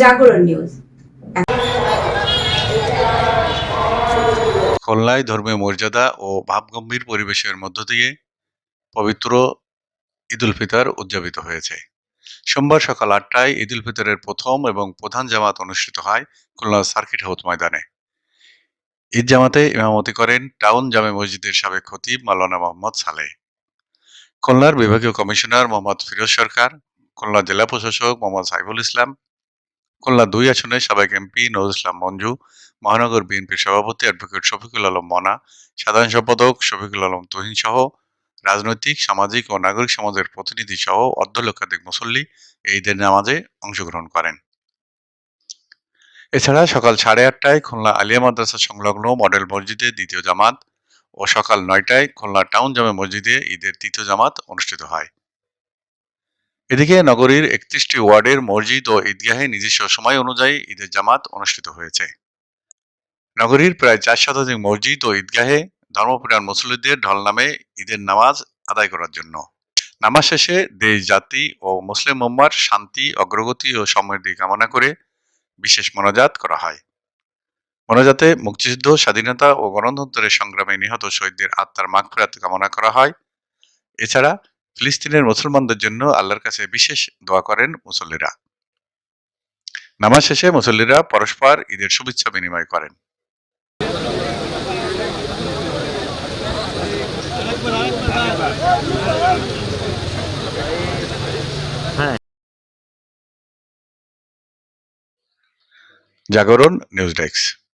জাগরণ নিউজ। খুলনায় ধর্মীয় মর্যাদা ও ভাবগম্ভীর পরিবেশের মধ্য দিয়ে পবিত্র ঈদুল ফিতর উদযাপিত হয়েছে। সোমবার সকাল আটটায় ঈদুল ফিতরের প্রথম এবং প্রধান জামাত অনুষ্ঠিত হয় খুলনা সার্কিট হাউস ময়দানে। ঈদ জামাতে ইমামতি করেন টাউন জামে মসজিদের সাবেক খতিব মাওলানা মোহাম্মদ সালেহ। খুলনার বিভাগীয় কমিশনার মোহাম্মদ ফিরোজ সরকার, খুলনা জেলা প্রশাসক মোহাম্মদ সাইফুল ইসলাম খুলনা দুই আসনে সাবেক এমপি নজরুল ইসলাম মঞ্জু, মহানগর বিএনপির সভাপতি অ্যাডভোকেট শফিকুল আলম মনা, সাধারণ সম্পাদক শফিকুল আলম তুহিন সহ, রাজনৈতিক, সামাজিক ও নাগরিক সমাজের প্রতিনিধি সহ অর্ধ লক্ষাধিক মুসল্লি এই ঈদের নামাজে অংশগ্রহণ করেন। এছাড়া সকাল সাড়ে আটটায় খুলনা আলিয়া মাদ্রাসা সংলগ্ন মডেল মসজিদে দ্বিতীয় জামাত ও সকাল নয়টায় খুলনা টাউন জামে মসজিদে ঈদের তৃতীয় জামাত অনুষ্ঠিত হয়। এদিকে নগরীর একত্রিশটি ওয়ার্ডের মসজিদ ও ঈদগাহে নিজস্ব সময় অনুযায়ী ঈদের জামাত অনুষ্ঠিত হয়েছে। নগরীর প্রায় চার শতাধিক মসজিদ ও ঈদগাহে ধর্মপ্রাণ মুসল্লিদের ঢল নামে ঈদের নামাজ আদায় করার জন্য। নামাজ শেষে দেশ, জাতি ও মুসলিম উম্মার শান্তি, অগ্রগতি ও সমৃদ্ধি কামনা করে বিশেষ মোনাজাত করা হয়। মোনাজাতে মুক্তিযুদ্ধ, স্বাধীনতা ও গণতন্ত্রের সংগ্রামে নিহত শহীদদের আত্মার মাগফিরাত কামনা করা হয়। এছাড়া ফিলিস্তিনের মুসলমানদের জন্য আল্লাহর কাছে বিশেষ দোয়া করেন মুসল্লিরা। নামাজ শেষে মুসল্লিরা পরস্পর ঈদের শুভেচ্ছা বিনিময় করেন। জাগরণ, নিউজ ডেস্ক।